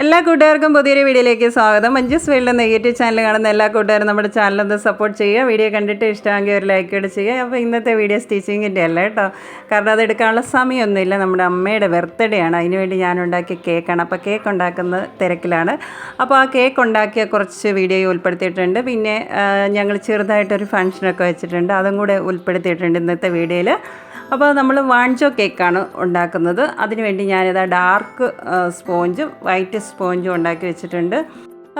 എല്ലാ കൂട്ടുകാർക്കും പുതിയൊരു വീഡിയോയിലേക്ക് സ്വാഗതം. മഞ്ജുസ് വേൾഡ് നെഗറ്റീവ് ചാനൽ കാണുന്ന എല്ലാ കൂട്ടുകാരും നമ്മുടെ ചാനലൊന്ന് സപ്പോർട്ട് ചെയ്യുക. വീഡിയോ കണ്ടിട്ട് ഇഷ്ടമെങ്കിൽ ഒരു ലൈക്ക് ഇട്ട് ചെയ്യുക. അപ്പോൾ ഇന്നത്തെ വീഡിയോ സ്റ്റിച്ചിങ്ങിന്റെ അല്ല കേട്ടോ. കാരണം അത് എടുക്കാനുള്ള സമയമൊന്നുമില്ല. നമ്മുടെ അമ്മയുടെ ബർത്ത്ഡേ ആണ്. അതിനുവേണ്ടി ഞാൻ ഉണ്ടാക്കിയ കേക്കാണ് അപ്പോൾ കേക്ക് ഉണ്ടാക്കുന്ന തിരക്കിലാണ്. അപ്പോൾ ആ കേക്ക് ഉണ്ടാക്കിയ കുറച്ച് വീഡിയോ ഉൾപ്പെടുത്തിയിട്ടുണ്ട്. പിന്നെ ഞങ്ങൾ ചെറുതായിട്ടൊരു ഫംഗ്ഷനൊക്കെ വെച്ചിട്ടുണ്ട്. അതും കൂടെ ഉൾപ്പെടുത്തിയിട്ടുണ്ട് ഇന്നത്തെ വീഡിയോയിൽ അപ്പോൾ നമ്മൾ വാഞ്ചോ കേക്കാണ് ഉണ്ടാക്കുന്നത്. അതിനുവേണ്ടി ഞാനിതാ ഡാർക്ക് സ്പോഞ്ചും വൈറ്റ് സ്പോഞ്ചും ഉണ്ടാക്കി വെച്ചിട്ടുണ്ട്.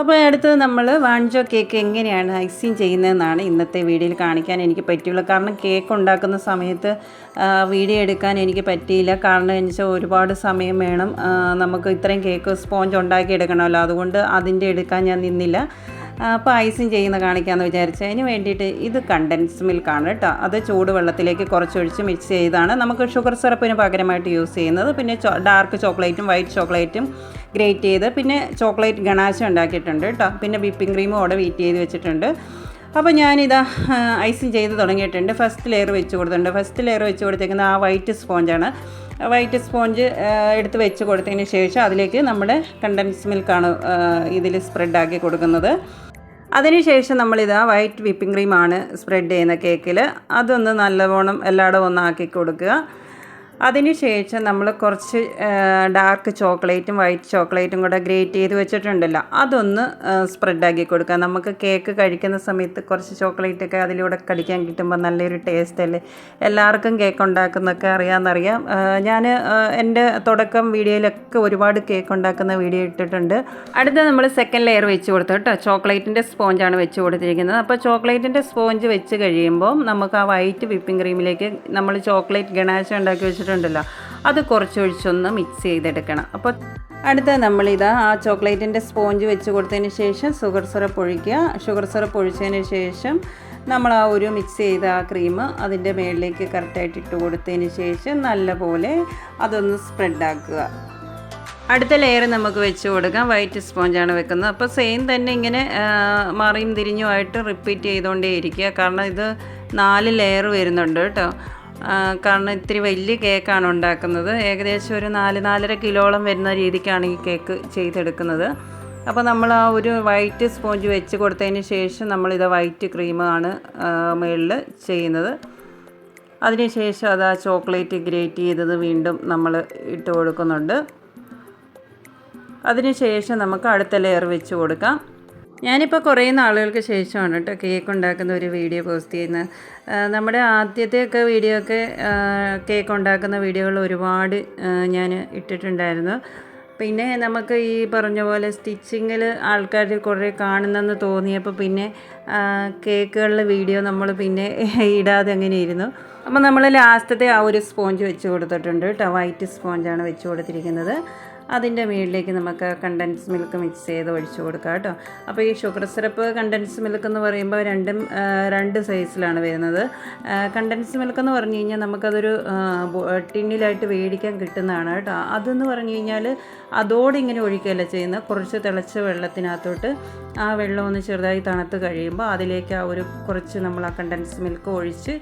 അപ്പോൾ അടുത്തത് നമ്മൾ വാഞ്ചോ കേക്ക് എങ്ങനെയാണ് ഐസിങ് ചെയ്യുന്നതെന്നാണ് ഇന്നത്തെ വീഡിയോയിൽ കാണിക്കാൻ എനിക്ക് പറ്റുള്ളൂ കാരണം കേക്ക് ഉണ്ടാക്കുന്ന സമയത്ത് വീഡിയോ എടുക്കാൻ എനിക്ക് പറ്റിയില്ല. കാരണം എന്ന് വെച്ചാൽ ഒരുപാട് സമയം വേണം. നമുക്ക് ഇത്രയും കേക്ക് സ്പോഞ്ച് ഉണ്ടാക്കി എടുക്കണമല്ലോ അതുകൊണ്ട് അതിന്റെ എടുക്കാൻ ഞാൻ നിന്നില്ല. ഐസിങ് ചെയ്യുന്ന കാണിക്കാമെന്ന് വിചാരിച്ചു. അതിന് വേണ്ടിയിട്ട് ഇത് കണ്ടൻസ് മിൽക്കാണ് കേട്ടോ. അത് ചൂടുവെള്ളത്തിലേക്ക് കുറച്ചൊഴിച്ച് മിക്സ് ചെയ്താണ്. നമുക്ക് ഷുഗർ സിറപ്പിന് പകരമായിട്ട് യൂസ് ചെയ്യുന്നത്. പിന്നെ ഡാർക്ക് ചോക്ലേറ്റും വൈറ്റ് ചോക്ലേറ്റും ഗ്രേറ്റ് ചെയ്ത് പിന്നെ ചോക്ലേറ്റ് ഗണാശ ഉണ്ടാക്കിയിട്ടുണ്ട് കേട്ടോ. പിന്നെ വിപ്പിംഗ് ക്രീമും അവിടെ വീറ്റ് ചെയ്ത് വെച്ചിട്ടുണ്ട്. അപ്പോൾ ഞാനിതാ ഐസിങ് ചെയ്ത് തുടങ്ങിയിട്ടുണ്ട്. ഫസ്റ്റ് ലെയർ വെച്ച് കൊടുത്തിട്ടുണ്ട്. ഫസ്റ്റ് ലെയർ വെച്ച് കൊടുത്തേക്കുന്നത് ആ വൈറ്റ് സ്പോഞ്ചാണ് വൈറ്റ് സ്പോഞ്ച് എടുത്ത് വെച്ച് കൊടുത്തതിന് ശേഷം അതിലേക്ക് നമ്മുടെ കണ്ടൻസ് മിൽക്കാണ് ഇതിൽ സ്പ്രെഡാക്കി കൊടുക്കുന്നത്. അതിനുശേഷം നമ്മളിത് ആ വൈറ്റ് വിപ്പിംഗ് ക്രീമാണ് സ്പ്രെഡ് ചെയ്യുന്ന കേക്കിൽ അതൊന്ന് നല്ലവണ്ണം എല്ലായിടവും ഒന്ന് ആക്കി കൊടുക്കുക അതിനുശേഷം നമ്മൾ കുറച്ച് ഡാർക്ക് ചോക്ലേറ്റും വൈറ്റ് ചോക്ലേറ്റും കൂടെ ഗ്രേറ്റ് ചെയ്ത് വെച്ചിട്ടുണ്ടല്ലോ. അതൊന്ന് സ്പ്രെഡാക്കി കൊടുക്കുക. നമുക്ക് കേക്ക് കഴിക്കുന്ന സമയത്ത് കുറച്ച് ചോക്ലേറ്റൊക്കെ അതിലൂടെ കടിക്കാൻ കിട്ടുമ്പോൾ നല്ലൊരു ടേസ്റ്റ് അല്ലേ? എല്ലാവർക്കും കേക്ക് ഉണ്ടാക്കുന്നൊക്കെ അറിയാമെന്നറിയാം. ഞാൻ എന്റെ തുടക്കം വീഡിയോയിലൊക്കെ ഒരുപാട് കേക്ക് ഉണ്ടാക്കുന്ന വീഡിയോ ഇട്ടിട്ടുണ്ട്. അടുത്ത നമ്മൾ സെക്കൻഡ് ലെയർ വെച്ച് കൊടുത്തു കേട്ടോ. ചോക്ലേറ്റിന്റെ സ്പോഞ്ചാണ് വെച്ച് കൊടുത്തിരിക്കുന്നത്. അപ്പോൾ ചോക്ലേറ്റിന്റെ സ്പോഞ്ച് വെച്ച് കഴിയുമ്പോൾ നമുക്ക് ആ വൈറ്റ് വിപ്പിംഗ് ക്രീമിലേക്ക് നമ്മൾ ചോക്ലേറ്റ് ഗണാശ ഉണ്ടാക്കി വെച്ചിട്ടുണ്ടല്ലോ. അത് കുറച്ചൊഴിച്ചൊന്ന് മിക്സ് ചെയ്തെടുക്കണം. അപ്പോൾ അടുത്ത നമ്മളിത് ആ ചോക്ലേറ്റിന്റെ സ്പോഞ്ച് വെച്ച് കൊടുത്തതിന് ശേഷം ഷുഗർ സിറപ്പ് ഒഴിക്കുക. ഷുഗർ സിറപ്പ് ഒഴിച്ചതിന് ശേഷം നമ്മൾ ആ ഒരു മിക്സ് ചെയ്ത ആ ക്രീം അതിന്റെ മേളിലേക്ക് കറക്റ്റായിട്ട് ഇട്ട് കൊടുത്തതിന് ശേഷം നല്ലപോലെ അതൊന്ന് സ്പ്രെഡാക്കുക അടുത്ത ലെയർ നമുക്ക് വെച്ച് കൊടുക്കാം. വൈറ്റ് സ്പോഞ്ചാണ് വെക്കുന്നത്. അപ്പോൾ സെയിം തന്നെ ഇങ്ങനെ മറിയും തിരിഞ്ഞുമായിട്ട് റിപ്പീറ്റ് ചെയ്തുകൊണ്ടേ ഇരിക്കുക കാരണം ഇത് നാല് ലെയർ വരുന്നുണ്ട് കേട്ടോ. കാരണം ഇത്തിരി വലിയ കേക്കാണ് ഉണ്ടാക്കുന്നത്. ഏകദേശം ഒരു നാല് നാലര കിലോളം വരുന്ന രീതിക്കാണ് ഈ കേക്ക് ചെയ്തെടുക്കുന്നത്. അപ്പോൾ നമ്മൾ ആ ഒരു വൈറ്റ് സ്പോഞ്ച് വെച്ച് കൊടുത്തതിന് ശേഷം നമ്മളിത് വൈറ്റ് ക്രീമാണ് മുകളിൽ ചെയ്യുന്നത്. അതിനുശേഷം അത് ആ ചോക്ലേറ്റ് ഗ്രേറ്റ് ചെയ്തത് വീണ്ടും നമ്മൾ ഇട്ട് കൊടുക്കുന്നുണ്ട്. അതിനുശേഷം നമുക്ക് അടുത്ത ലെയർ വെച്ച് കൊടുക്കാം. ഞാനിപ്പോൾ കുറേ നാളുകൾക്ക് ശേഷമാണ് കേട്ടോ കേക്ക് ഉണ്ടാക്കുന്ന ഒരു വീഡിയോ പോസ്റ്റ് ചെയ്യുന്നത്. നമ്മുടെ ആദ്യത്തെയൊക്കെ വീഡിയോ ഒക്കെ കേക്ക് ഉണ്ടാക്കുന്ന വീഡിയോകൾ ഒരുപാട് ഞാൻ ഇട്ടിട്ടുണ്ടായിരുന്നു. പിന്നെ നമുക്ക് ഈ പറഞ്ഞ പോലെ സ്റ്റിച്ചിങ്ങിൽ ആൾക്കാർ കുറേ കാണുന്നെന്ന് തോന്നിയപ്പോൾ പിന്നെ കേക്കുകളിലെ വീഡിയോ നമ്മൾ പിന്നെ ഇടാതെ അങ്ങനെ ഇരുന്നു. അപ്പോൾ നമ്മൾ ലാസ്റ്റത്തെ ആ ഒരു സ്പോഞ്ച് വെച്ച് കൊടുത്തിട്ടുണ്ട് കേട്ടോ. വൈറ്റ് സ്പോഞ്ചാണ് വെച്ച് കൊടുത്തിരിക്കുന്നത്. അതിന്റെ മുകളിലേക്ക് നമുക്ക് കണ്ടൻസ് മിൽക്ക് മിക്സ് ചെയ്ത് ഒഴിച്ചു കൊടുക്കാം കേട്ടോ. അപ്പോൾ ഈ ഷുഗർ സിറപ്പ് കണ്ടൻസ് മിൽക്ക് എന്ന് പറയുമ്പോൾ രണ്ടും രണ്ട് സൈസിലാണ് വരുന്നത്. കണ്ടൻസ് മിൽക്ക് എന്ന് പറഞ്ഞു കഴിഞ്ഞാൽ നമുക്കതൊരു ടിന്നിലായിട്ട് മേടിക്കാൻ കിട്ടുന്നതാണ് കേട്ടോ. അതെന്ന് പറഞ്ഞു കഴിഞ്ഞാൽ അതോടെ ഇങ്ങനെ ഒഴിക്കുകയല്ല ചെയ്യുന്നത്. കുറച്ച് തിളച്ച വെള്ളത്തിനകത്തോട്ട് ആ വെള്ളം ഒന്ന് ചെറുതായി തണുത്ത് കഴിയുമ്പോൾ അതിലേക്ക് ആ ഒരു കുറച്ച് നമ്മൾ ആ കണ്ടൻസ് മിൽക്ക് ഒഴിച്ച്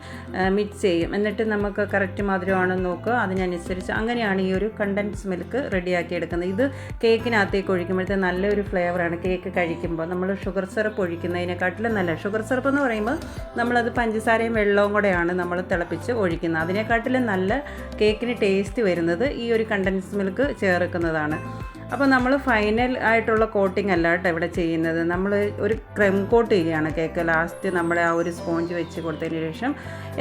മിക്സ് ചെയ്യും. എന്നിട്ട് നമുക്ക് കറക്റ്റ് മധുരമാണെന്ന് നോക്കുക. അതിനനുസരിച്ച് അങ്ങനെയാണ് ഈ ഒരു കണ്ടൻസ് മിൽക്ക് റെഡിയാക്കി എടുക്കുന്നത്. ഇത് കേക്കിനകത്തേക്ക് ഒഴിക്കുമ്പോഴത്തെ നല്ലൊരു ഫ്ലേവറാണ് കേക്ക് കഴിക്കുമ്പോൾ. നമ്മൾ ഷുഗർ സിറപ്പ് ഒഴിക്കുന്നതിനെക്കാട്ടിലും നല്ല ഷുഗർ സിറപ്പ് എന്ന് പറയുമ്പോൾ നമ്മളത് പഞ്ചസാരയും വെള്ളവും കൂടെയാണ് നമ്മൾ തിളപ്പിച്ച് ഒഴിക്കുന്നത്. അതിനെക്കാട്ടിലും നല്ല കേക്കിന് ടേസ്റ്റ് വരുന്നത് ഈ ഒരു കണ്ടൻസ് മിൽക്ക് ചേർക്കുന്നതാണ്. അപ്പോൾ നമ്മൾ ഫൈനൽ ആയിട്ടുള്ള കോട്ടിംഗ് അല്ല കേട്ടോ ഇവിടെ ചെയ്യുന്നത്. നമ്മൾ ഒരു ക്രെം കോട്ട് ചെയ്യുകയാണ് കേക്ക്. ലാസ്റ്റ് നമ്മുടെ ആ ഒരു സ്പോഞ്ച് വെച്ച് കൊടുത്തതിന് ശേഷം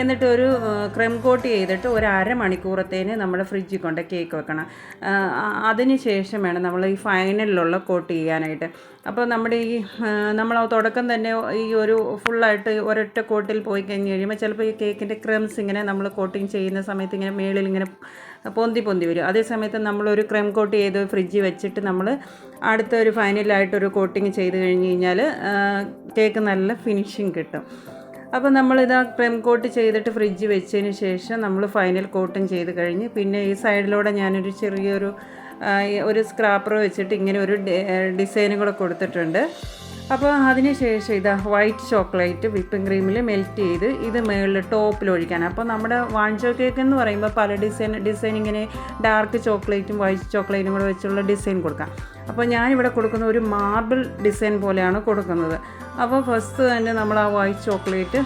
എന്നിട്ട് ഒരു ക്രെം കോട്ട് ചെയ്തിട്ട് ഒരു അരമണിക്കൂറത്തേന് നമ്മൾ ഫ്രിഡ്ജിൽ കൊണ്ട് കേക്ക് വെക്കണം. അതിന് ശേഷം വേണം നമ്മൾ ഈ ഫൈനലിലുള്ള കോട്ട് ചെയ്യാനായിട്ട്. അപ്പോൾ നമ്മുടെ ഈ നമ്മൾ തുടക്കം തന്നെ ഈ ഒരു ഫുള്ളായിട്ട് ഒരൊറ്റ കോട്ടിൽ പോയി കഴിഞ്ഞ് കഴിയുമ്പോൾ ചിലപ്പോൾ ഈ കേക്കിന്റെ ക്രംസ് ഇങ്ങനെ നമ്മൾ കോട്ടിങ് ചെയ്യുന്ന സമയത്ത് ഇങ്ങനെ മേളിൽ ഇങ്ങനെ പൊന്തി പൊന്തി വരും. അതേ സമയത്ത് നമ്മളൊരു ക്രെം കോട്ട് ചെയ്ത് ഫ്രിഡ്ജിൽ വെച്ചിട്ട് നമ്മൾ അടുത്ത ഒരു ഫൈനലായിട്ടൊരു കോട്ടിങ് ചെയ്ത് കഴിഞ്ഞ് കഴിഞ്ഞാൽ കേക്ക് നല്ല ഫിനിഷിങ് കിട്ടും. അപ്പോൾ നമ്മളിത് ആ ക്രെം കോട്ട് ചെയ്തിട്ട് ഫ്രിഡ്ജ് വെച്ചതിന് ശേഷം നമ്മൾ ഫൈനൽ കോട്ടിങ് ചെയ്ത് കഴിഞ്ഞ് പിന്നെ ഈ സൈഡിലൂടെ ഞാനൊരു ചെറിയൊരു ഒരു സ്ക്രാപ്പർ വെച്ചിട്ട് ഇങ്ങനെ ഒരു ഡിസൈനും കൂടെ കൊടുത്തിട്ടുണ്ട്. അപ്പോൾ അതിനുശേഷം ഇതാ വൈറ്റ് ചോക്ലേറ്റ് വിപ്പിംഗ് ക്രീമിൽ മെൽറ്റ് ചെയ്ത് ഇത് മുകളിൽ ടോപ്പിൽ ഒഴിക്കാൻ. അപ്പോൾ നമ്മുടെ വാഞ്ചോ കേക്ക് എന്ന് പറയുമ്പോൾ പല ഡിസൈൻ ഡിസൈൻ ഇങ്ങനെ ഡാർക്ക് ചോക്ലേറ്റും വൈറ്റ് ചോക്ലേറ്റും കൂടെ വെച്ചുള്ള ഡിസൈൻ കൊടുക്കാം. അപ്പോൾ ഞാനിവിടെ കൊടുക്കുന്ന ഒരു മാർബിൾ ഡിസൈൻ പോലെയാണ് കൊടുക്കുന്നത്. അപ്പോൾ ഫസ്റ്റ് തന്നെ നമ്മൾ ആ വൈറ്റ് ചോക്ലേറ്റ്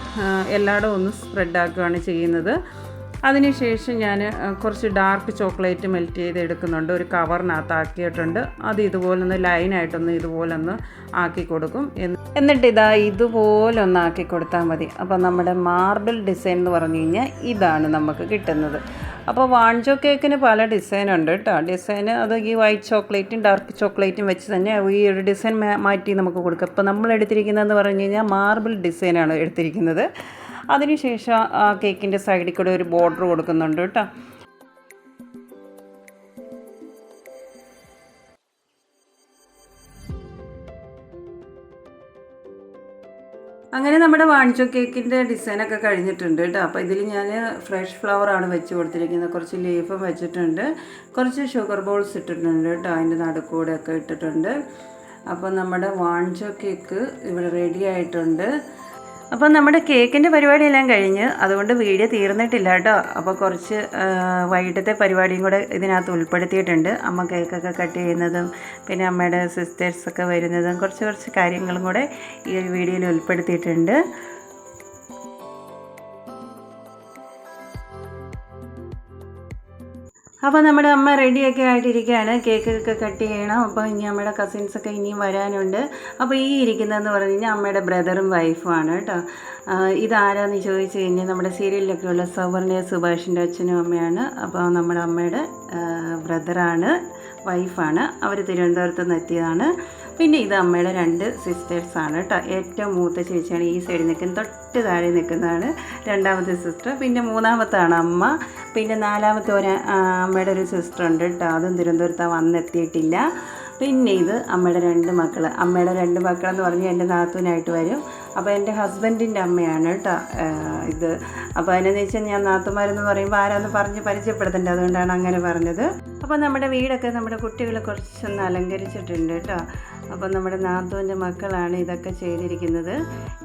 എല്ലായിടും ഒന്ന് സ്പ്രെഡ് ആക്കുകയാണ് ചെയ്യുന്നത്. അതിനുശേഷം ഞാൻ കുറച്ച് ഡാർക്ക് ചോക്ലേറ്റ് മെൽറ്റ് ചെയ്ത് എടുക്കുന്നുണ്ട് ഒരു കവറിനകത്ത് ആക്കിയിട്ടുണ്ട്. അത് ഇതുപോലൊന്ന് ലൈനായിട്ടൊന്ന് ഇതുപോലൊന്ന് ആക്കി കൊടുക്കും. എന്ന് എന്നിട്ട് ഇതാ ഇതുപോലെ ഒന്ന് ആക്കി കൊടുത്താൽ മതി. അപ്പോൾ നമ്മുടെ മാർബിൾ ഡിസൈൻ എന്ന് പറഞ്ഞു കഴിഞ്ഞാൽ ഇതാണ് നമുക്ക് കിട്ടുന്നത്. അപ്പോൾ വാൺചോ കേക്കിന് പല ഡിസൈൻ ഉണ്ട് കേട്ടോ ഡിസൈൻ അത് ഈ വൈറ്റ് ചോക്ലേറ്റും ഡാർക്ക് ചോക്ലേറ്റും വെച്ച് തന്നെ ഈ ഒരു ഡിസൈൻ മാറ്റി നമുക്ക് കൊടുക്കാം. ഇപ്പോൾ നമ്മൾ എടുത്തിരിക്കുന്നതെന്ന് പറഞ്ഞു കഴിഞ്ഞാൽ മാർബിൾ ഡിസൈനാണ് എടുത്തിരിക്കുന്നത്. അതിനുശേഷം കേക്കിന്റെ സൈഡിൽ കൂടെ ഒരു ബോർഡർ കൊടുക്കുന്നുണ്ട് കേട്ടോ. അങ്ങനെ നമ്മുടെ വാണിജ്യ കേക്കിന്റെ ഡിസൈനൊക്കെ കഴിഞ്ഞിട്ടുണ്ട് കേട്ടോ. അപ്പോൾ ഇതിൽ ഞാൻ ഫ്രഷ് ഫ്ലവറാണ് വെച്ച് കൊടുത്തിരിക്കുന്നത്. കുറച്ച് ലീഫും വെച്ചിട്ടുണ്ട്. കുറച്ച് ഷുഗർ ബോൾസ് ഇട്ടിട്ടുണ്ട് കേട്ടോ. അതിന്റെ നടുക്കൂടെ ഒക്കെ ഇട്ടിട്ടുണ്ട്. അപ്പോൾ നമ്മുടെ വാണിജ്യ കേക്ക് ഇവിടെ റെഡി ആയിട്ടുണ്ട്. അപ്പോൾ നമ്മുടെ കേക്കിന്റെ പരിപാടിയെല്ലാം കഴിഞ്ഞ് അതുകൊണ്ട് വീഡിയോ തീർന്നിട്ടില്ല കേട്ടോ. അപ്പോൾ കുറച്ച് വൈകിട്ടത്തെ പരിപാടിയും കൂടെ ഇതിനകത്ത് ഉൾപ്പെടുത്തിയിട്ടുണ്ട്. അമ്മ കേക്കൊക്കെ കട്ട് ചെയ്യുന്നതും പിന്നെ അമ്മയുടെ സിസ്റ്റേഴ്സൊക്കെ വരുന്നതും കുറച്ച് കുറച്ച് കാര്യങ്ങളും കൂടെ ഈ വീഡിയോയിൽ ഉൾപ്പെടുത്തിയിട്ടുണ്ട്. അപ്പോൾ നമ്മുടെ അമ്മ റെഡിയൊക്കെ ആയിട്ടിരിക്കുകയാണ്. കേക്കൊക്കെ കട്ട് ചെയ്യണം. അപ്പോൾ ഇനി നമ്മുടെ കസിൻസൊക്കെ ഇനിയും വരാനുണ്ട്. അപ്പോൾ ഈ ഇരിക്കുന്നതെന്ന് പറഞ്ഞു കഴിഞ്ഞാൽ അമ്മയുടെ ബ്രദറും വൈഫുമാണ് കേട്ടോ. ഇതാരാന്ന് ചോദിച്ചു കഴിഞ്ഞാൽ നമ്മുടെ സീരിയലിലൊക്കെ ഉള്ള സവർണ സുഭാഷിന്റെ അച്ഛനും അമ്മയാണ്. അപ്പോൾ നമ്മുടെ അമ്മയുടെ ബ്രദറാണ് വൈഫാണ് അവർ തിരുവനന്തപുരത്ത് നിന്ന് എത്തിയതാണ്. പിന്നെ ഇത് അമ്മയുടെ രണ്ട് സിസ്റ്റേഴ്സാണ് കേട്ടോ. ഏറ്റവും മൂത്ത ചേച്ചിയാണ് ഈ സൈഡിൽ നിൽക്കുന്നത്. തൊട്ട് താഴെ നിൽക്കുന്നതാണ് രണ്ടാമത്തെ സിസ്റ്റർ പിന്നെ മൂന്നാമത്താണ് അമ്മ. പിന്നെ നാലാമത്തെ ഒരു അമ്മയുടെ ഒരു സിസ്റ്റർ ഉണ്ട് കേട്ടോ. അതും തിരുവനന്തപുരത്ത് വന്നെത്തിയിട്ടില്ല. പിന്നെ ഇത് അമ്മയുടെ രണ്ട് മക്കൾ അമ്മയുടെ രണ്ട് മക്കളെന്ന് പറഞ്ഞാൽ എന്റെ നാത്തൂനായിട്ട് വരും. അപ്പോൾ എന്റെ ഹസ്ബൻഡിന്റെ അമ്മയാണ് കേട്ടോ ഇത്. അപ്പോൾ അതിനെന്ന് വെച്ചാൽ ഞാൻ നാത്തുമാരെന്ന് പറയുമ്പോൾ ആരാന്ന് പറഞ്ഞ് പരിചയപ്പെടുത്തേണ്ടത് അതുകൊണ്ടാണ് അങ്ങനെ പറഞ്ഞത്. അപ്പോൾ നമ്മുടെ വീടൊക്കെ നമ്മുടെ കുട്ടികളെ കുറച്ചൊന്ന് അലങ്കരിച്ചിട്ടുണ്ട് കേട്ടോ. അപ്പോൾ നമ്മുടെ നാത്തുവിന്റെ മക്കളാണ് ഇതൊക്കെ ചെയ്തിരിക്കുന്നത്.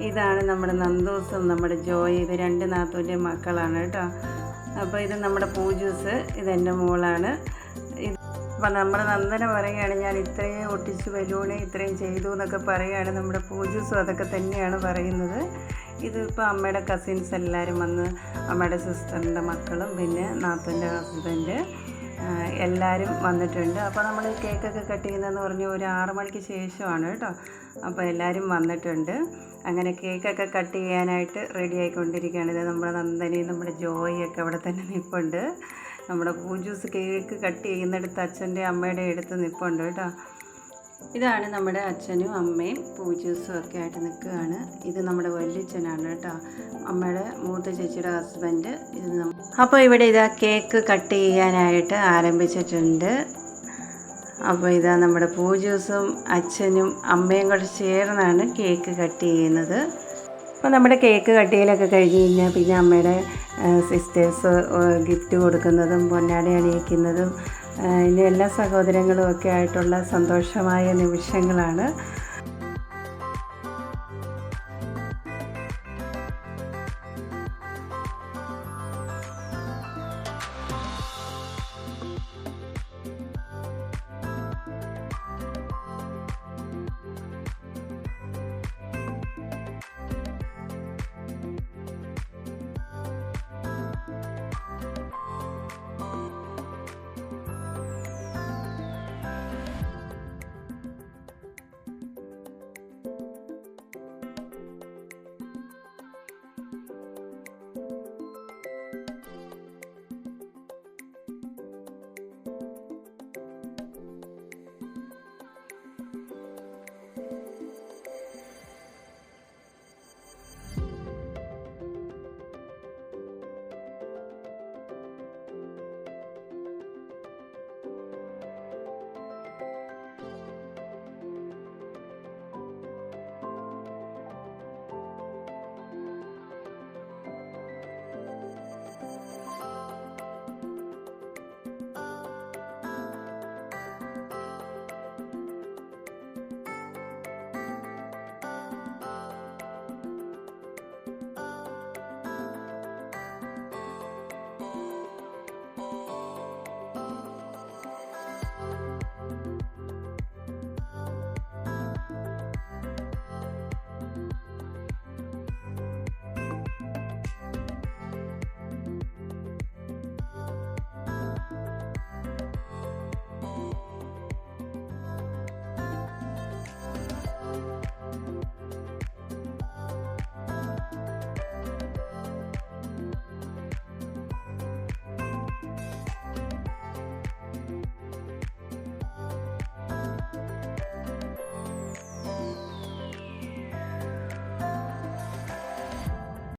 ഇതാണ് നമ്മുടെ നന്ദോസും നമ്മുടെ ജോയ് ഇത് രണ്ട് നാത്തുവിന്റെ മക്കളാണ് കേട്ടോ. അപ്പോൾ ഇത് നമ്മുടെ പൂജൂസ് ഇതെന്റെ മോളാണ്. ഇത് അപ്പം നമ്മൾ നന്ദന പറയുകയാണ് ഞാൻ ഇത്രയും ഒട്ടിച്ച് ബലൂണ് ഇത്രയും ചെയ്തു എന്നൊക്കെ പറയുകയാണ്. നമ്മുടെ പൂജൂസും അതൊക്കെ തന്നെയാണ് പറയുന്നത്. ഇതിപ്പോൾ അമ്മയുടെ കസിൻസ് എല്ലാവരും വന്ന് അമ്മയുടെ സിസ്റ്ററിന്റെ മക്കളും പിന്നെ നാത്തന്റെ ഹസ്ബൻഡ് എല്ലാവരും വന്നിട്ടുണ്ട്. അപ്പോൾ നമ്മൾ കേക്കൊക്കെ കട്ട് ചെയ്യുന്നതെന്ന് പറഞ്ഞാൽ ഒരു ആറ് മണിക്ക് ശേഷമാണ് കേട്ടോ. അപ്പോൾ എല്ലാവരും വന്നിട്ടുണ്ട്. അങ്ങനെ കേക്കൊക്കെ കട്ട് ചെയ്യാനായിട്ട് റെഡി ആയിക്കൊണ്ടിരിക്കുകയാണ്. ഇത് നമ്മുടെ നന്ദനി നമ്മുടെ ജോയിയൊക്കെ അവിടെ തന്നെ നിൽപ്പുണ്ട് നമ്മുടെ പൂജൂസ് കേക്ക് കട്ട് ചെയ്യുന്നിടത്ത് അച്ഛന്റെ അമ്മയുടെ അടുത്ത് നിൽപ്പുണ്ട് കേട്ടോ. ഇതാണ് നമ്മുടെ അച്ഛനും അമ്മയും പൂജൂസും ഒക്കെ ആയിട്ട് നിൽക്കുകയാണ്. ഇത് നമ്മുടെ വല്യച്ഛനാണ് കേട്ടോ. അമ്മയുടെ മൂത്ത ചേച്ചിയുടെ ഹസ്ബൻഡ് ഇത് അപ്പോൾ ഇവിടെ ഇതാ കേക്ക് കട്ട് ചെയ്യാനായിട്ട് ആരംഭിച്ചിട്ടുണ്ട്. അപ്പോൾ ഇതാ നമ്മുടെ പൂജൂസും അച്ഛനും അമ്മയും കൂടെ ചേർന്നാണ് കേക്ക് കട്ട് ചെയ്യുന്നത്. അപ്പോൾ നമ്മുടെ കേക്ക് കട്ട് ചെയ്യലൊക്കെ കഴിഞ്ഞ് കഴിഞ്ഞാൽ പിന്നെ അമ്മയുടെ സിസ്റ്റേഴ്സ് ഗിഫ്റ്റ് കൊടുക്കുന്നതും പൊന്നാടി അണിയിക്കുന്നതും ഇനി എല്ലാ സഹോദരങ്ങളും ഒക്കെ ആയിട്ടുള്ള സന്തോഷമായ നിമിഷങ്ങളാണ്.